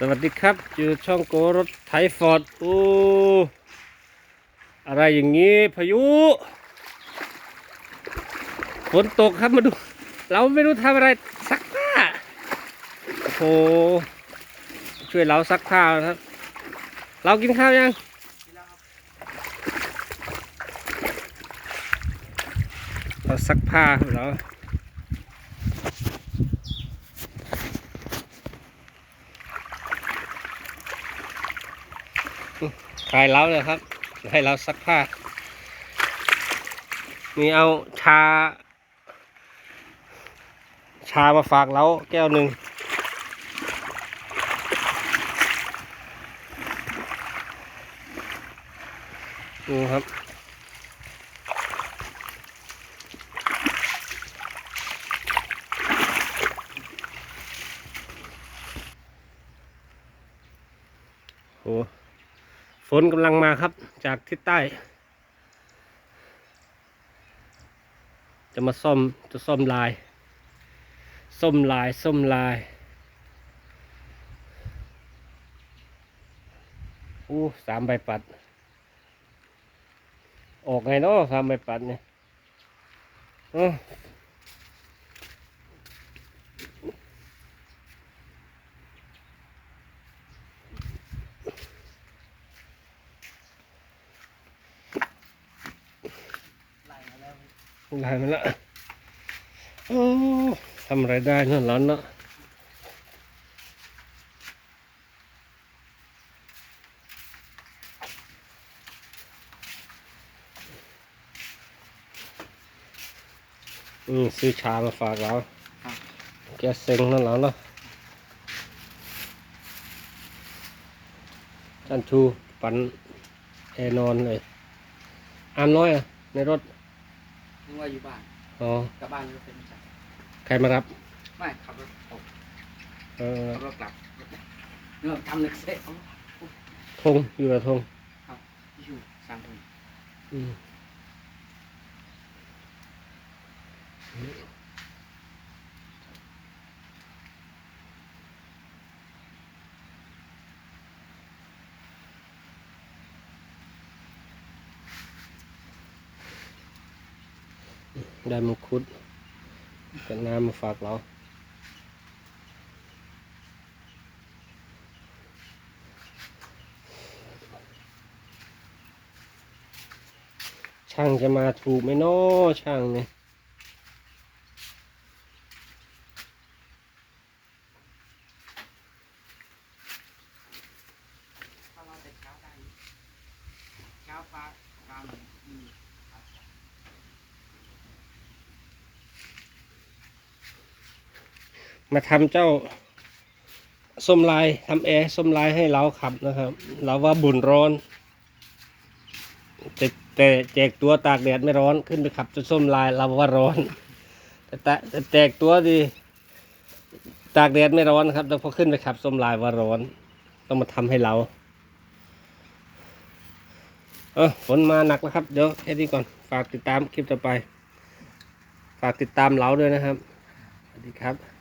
สวัสดีครับอยู่ช่องโกรถไถฟอร์ดโอ้อะไรอย่างนี้พายุฝนตกครับมาดู เราไม่รู้ทำอะไรซักผ้าโอ้โหช่วยเราซักผ้านะครับ เรากินข้าวยังเราซักผ้าครับเรา ขายเล้าเลยครับให้เราซักผ้า มีเอาชา ชามาฝากเราแก้วหนึ่งดูครับ โอ้ ฝนกำลังมาครับจากทิศใต้ จะมาซ่อมจะซ่อมลายส้มลายส้มลายอู้สามใบปัด ออกไงเนาะสามใบปัดเนี่ยอ้อ มันละโอ้ทำอะไรได้นั่นร้อนเนาะอืมซื้อชามาฝากเราแกเซ็งนั่นแล้วเนาะจันทู ปันแอนอนเลยอามน้อยอะในรถ นึกว่าอยู่บ้านอ๋อกลับบ้านก็เป็นจังใครมารับ ไม่ขับรถออกเออขับรถกลับเนื่อทำเล็กเซ็ตเอาธงอยู่กับธงอยู่สามคนอืม ได้มังคุดกับน้ำมาฝากเราช่างจะมาถูกไหมนาะช่างเนี่ย ถ้าเราแต่เช้าได้เช้าฟ้าฟ้ามันมีครับ มาทำเจ้าส้มลายทำแอร์ส้มลายให้เราขับนะครับ เราว่าบุญร้อนแต่แต่แจกตัวตากแดดไม่ร้อนขึ้นไปขับจะส้มลายเราว่าร้อน แต่แต่แจกตัวดี ตากแดดไม่ร้อนครับแต่พอขึ้นไปขับส้มลายว่าร้อน ต้องมาทำให้เราเออฝนมาหนักแล้วครับ เดี๋ยวแค่นี้ก่อน ฝากติดตามคลิปต่อไป ฝากติดตามเราด้วยนะครับ สวัสดีครับ